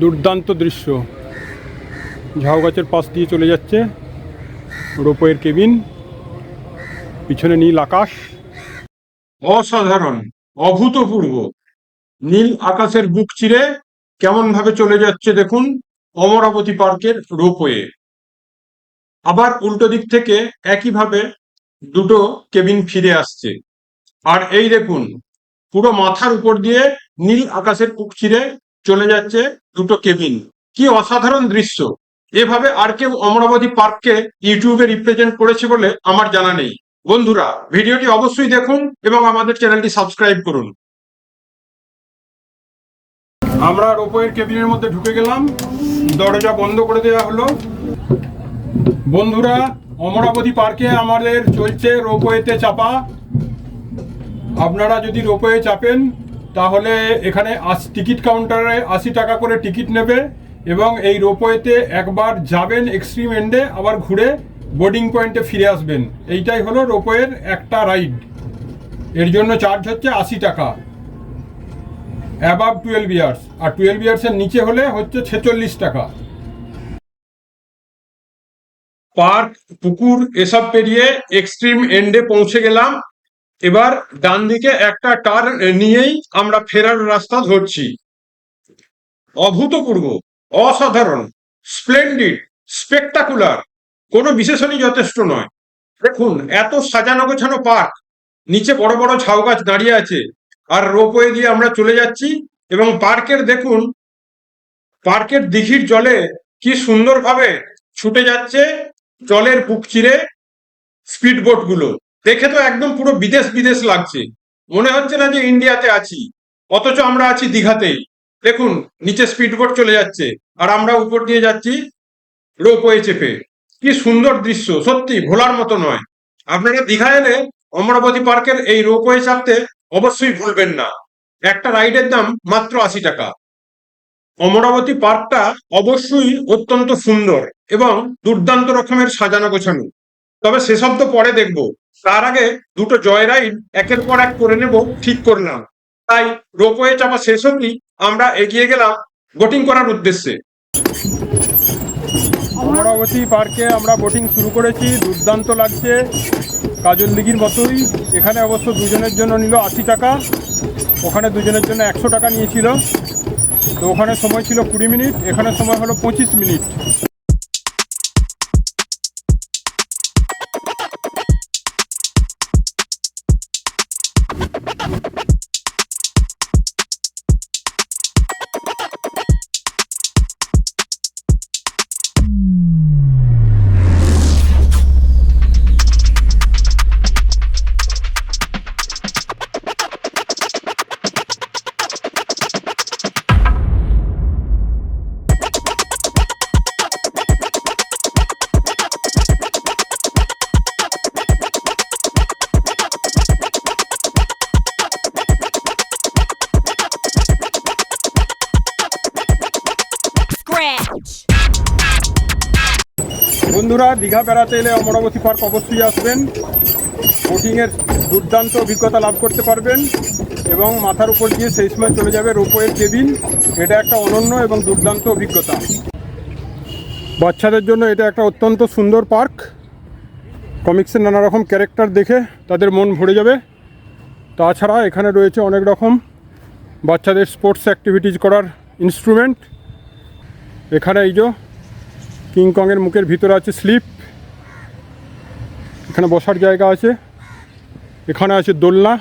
দুর্দান্ত দৃশ্য। ঝাউ গাছের পাশ দিয়ে চলে যাচ্ছে রোপওয়ের কেবিন। পিছনে নীল আকাশ। অসাধারণ, অভূতপূর্ব। নীল আকাশের বুক চিরে কেমন ভাবে চলে যাচ্ছে দেখুন অমরাবতী পার্কের রোপওয়ে আবার উল্টো দিক থেকে একইভাবে দুটো কেবিন ফিরে আসছে। আর এই দেখুন, পুরো মাথার উপর দিয়ে নীল আকাশের বুক চিরে চলে যাচ্ছে দুটো কেবিন। কি অসাধারণ দৃশ্য। এভাবে আর কেউ অমরাবতী পার্ককে ইউটিউবে রিপ্রেজেন্ট করেছে বলে আমার জানা নেই। বন্ধুরা, ভিডিওটি অবশ্যই দেখুন এবং আমাদের চ্যানেলটি সাবস্ক্রাইব করুন। আমরা রোপওয়ের কেবিনের মধ্যে ঢুকে গেলাম। দরজা বন্ধ করে দেওয়া হলো। বন্ধুরা, অমরাবতী পার্কে আমাদের চলছে রোপওয়েতে চাপা। আপনারা যদি রোপওয়ে চাপেন তাহলে এখানে টিকিট কাউন্টারে আশি টাকা করে টিকিট নেবে এবং এই রোপওয়েতে একবার যাবেন এক্সট্রিম এন্ডে, আবার ঘুরে বোর্ডিং পয়েন্টে ফিরে আসবেন। এইটাই হলো রোপওয়ের একটা রাইড। এর জন্য চার্জ হচ্ছে আশি টাকা। Above twelve years. আর টুয়েলভ ইয়ার্সের নিচে হলে হচ্ছে ছেচল্লিশ টাকা। পার্ক, পুকুর, এসব পেরিয়ে এক্সট্রিম এন্ডে পৌঁছে গেলাম। এবার ডান দিকে একটা টার্ন নিয়েই আমরা ফেরার রাস্তা ধরছি। অভূতপূর্ব, অসাধারণ, স্প্লেন্ডিড, স্পেকটাকুলার, কোনো বিশেষণই যথেষ্ট নয়। দেখুন, এত সাজানো গোছানো পার্ক, নিচে বড় বড় ঝাউ গাছ দাঁড়িয়ে আছে, আর রোপওয়ে দিয়ে আমরা চলে যাচ্ছি, এবং পার্কের দেখুন, পার্কের দিঘির জলে কি সুন্দরভাবে ছুটে যাচ্ছে জলের বুক চিরে স্পিড বোটগুলো দেখে তো একদম পুরো বিদেশ বিদেশ লাগছে। মনে হচ্ছে না যে ইন্ডিয়াতে আছি। অথচ আমরা আছি দীঘাতেই। দেখুন, নিচে স্পিড বোট চলে যাচ্ছে। আর আমরা উপর দিয়ে যাচ্ছি রোপওয়ে চেপে। কি সুন্দর দৃশ্য, সত্যি, ভোলার মতো নয়। আপনারা দীঘা এলে অমরাবতী পার্কের এই রোপওয়ে চাপতে অবশ্যই ভুলবেন না। একটা রাইডের দাম মাত্র আশি টাকা। অমরাবতী পার্কটা অবশ্যই অত্যন্ত সুন্দর এবং দুর্দান্ত রকমের সাজানো গোছানো। তবে সেসব তো পরে দেখব। তার আগে দুটো জয় রাইড একের পর এক করে নেব, ঠিক করলাম। তাই রোপওয়ে চাপা শেষ অবধি আমরা এগিয়ে গেলাম বোটিং করার উদ্দেশ্যে। অমরাবতী পার্কে আমরা বোটিং শুরু করেছি, দুর্দান্ত লাগছে। কাজল দিঘির মতোই, এখানে অবশ্য দুজনের জন্য নিল আশি টাকা, ওখানে দুজনের জন্য একশো টাকা নিয়েছিল। তো ওখানে সময় ছিল কুড়ি মিনিট, এখানে সময় হলো পঁচিশ মিনিট। বন্ধুরা, দীঘা বেড়াতে এলে অমরাবতী পার্ক অবশ্যই আসবেন। বোটিংয়ের দুর্দান্ত অভিজ্ঞতা লাভ করতে পারবেন এবং মাথার উপর দিয়ে সেই সময় চলে যাবে রোপওয়ের কেবিন। এটা একটা অনন্য এবং দুর্দান্ত অভিজ্ঞতা। বাচ্চাদের জন্য এটা একটা অত্যন্ত সুন্দর পার্ক। কমিক্সের নানা রকম ক্যারেক্টার দেখে তাদের মন ভরে যাবে। তাছাড়া এখানে রয়েছে অনেক রকম বাচ্চাদের স্পোর্টস অ্যাক্টিভিটিজ করার ইনস্ট্রুমেন্ট। এখানে এই যে কিংকংয়ের মুখের ভিতরে আছে স্লিপ এখানে বসার জায়গা আছে। এখানে আছে দোলনা।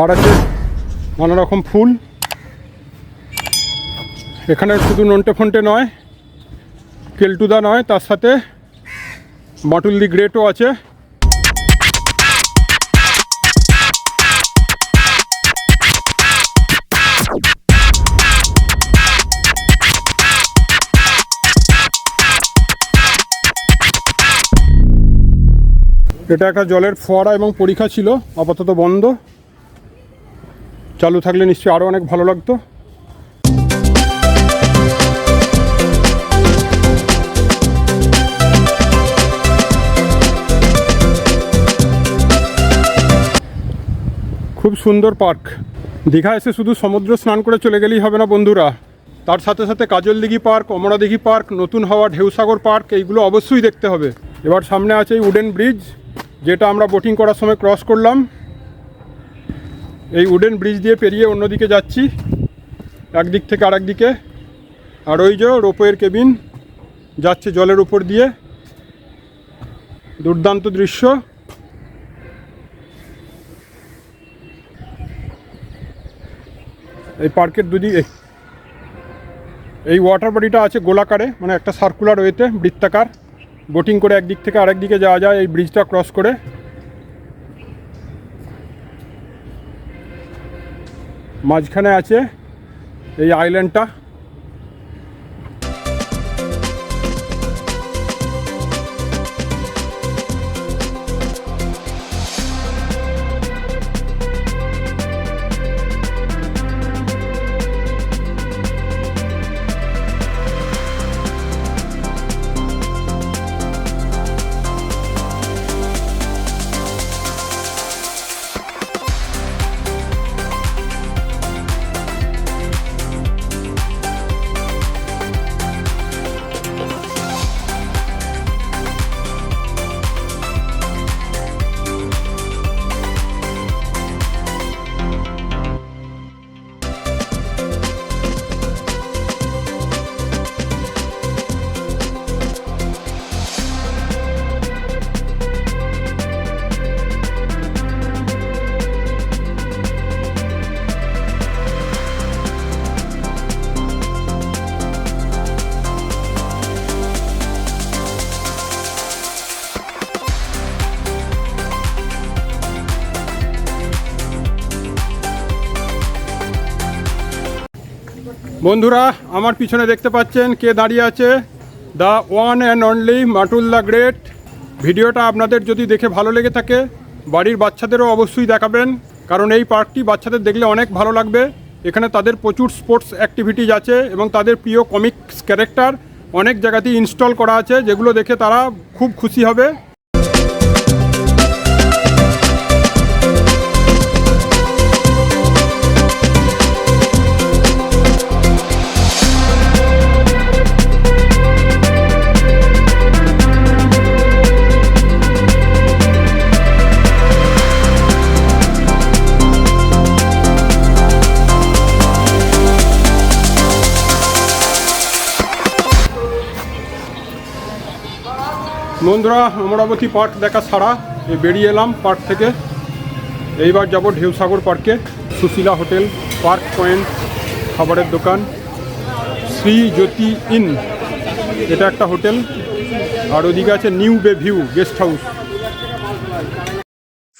আর আছে নানা রকম ফুল। এখানে শুধু নন্টে ফন্টে নয়, কেলটুদা নয়, তার সাথে বাটুল দি গ্রেটও আছে। এটা একটা জলের ফোয়ারা এবং পরীক্ষা ছিল, আপাতত বন্ধ। চালু থাকলে নিশ্চয়ই আরও অনেক ভালো লাগতো। খুব সুন্দর পার্ক। দীঘা এসে শুধু সমুদ্র স্নান করে চলে গেলেই হবে না বন্ধুরা। তার সাথে সাথে কাজল দিঘি পার্ক কমলা দিঘি পার্ক, নতুন হওয়া ঢেউসাগর পার্ক, এইগুলো অবশ্যই দেখতে হবে। এবার সামনে আছে এই উডেন ব্রিজ। যেটা আমরা বোটিং করার সময় ক্রস করলাম, এই উডেন ব্রিজ দিয়ে পেরিয়ে অন্যদিকে যাচ্ছি, একদিক থেকে আরেক দিকে। আর ওই যে রোপওয়ের কেবিন যাচ্ছে জলের উপর দিয়ে। দুর্দান্ত দৃশ্য। এই পার্কের দুদিকে, এই ওয়াটার বডিটা আছে গোলাকারে মানে একটা সার্কুলার ওয়েতে বৃত্তাকার। বোটিং করে একদিক থেকে আরেক দিকে যাওয়া যায়, এই ব্রিজটা ক্রস করে। মাঝখানে আছে এই আইল্যান্ডটা বন্ধুরা, আমার পিছনে দেখতে পাচ্ছেন কে দাঁড়িয়ে আছে? The one and only Matul the great ভিডিওটা আপনাদের যদি দেখে ভালো লেগে থাকে, বাড়ির বাচ্চাদেরও অবশ্যই দেখাবেন, কারণ এই পার্কটি বাচ্চাদের দেখলে অনেক ভালো লাগবে। এখানে তাদের প্রচুর স্পোর্টস অ্যাক্টিভিটিজ আছে এবং তাদের প্রিয় কমিক্স ক্যারেক্টার অনেক জায়গাতেই ইনস্টল করা আছে, যেগুলো দেখে তারা খুব খুশি হবে। বন্ধুরা অমরাবতী পার্ক দেখা এই বেরিয়ে এলাম পার্ক থেকে। এইবার যাব ঢেউসাগর পার্কে, সুশীলা হোটেল, পার্ক পয়েন্ট, খাবারের দোকান, শ্রী জ্যোতি ইন। এটা একটা হোটেল। আর ওদিকে আছে নিউ বে ভিউ, গেস্ট হাউস।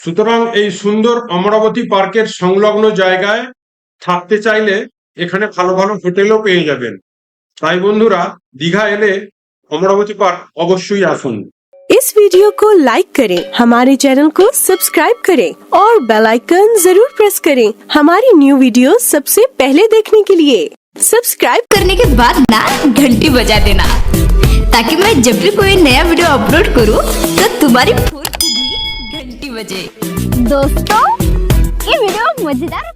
সুতরাং এই সুন্দর অমরাবতী পার্কের সংলগ্ন জায়গায় থাকতে চাইলে এখানে ভালো ভালো হোটেলও পেয়ে যাবেন। তাই বন্ধুরা, দীঘা এলে অমরাবতী পার্ক অবশ্যই আসুন। इस वीडियो को लाइक करें, हमारे चैनल को सब्सक्राइब करें और बेल आइकन ज़रूर प्रेस करें हमारी न्यू वीडियो सबसे पहले देखने के लिए। सब्सक्राइब करने के बाद ना घंटी बजा देना, ताकि मैं जब भी कोई नया वीडियो अपलोड करूँ तो तुम्हारी फ़ोन घंटी बजे। दोस्तों, ये वीडियो मज़ेदार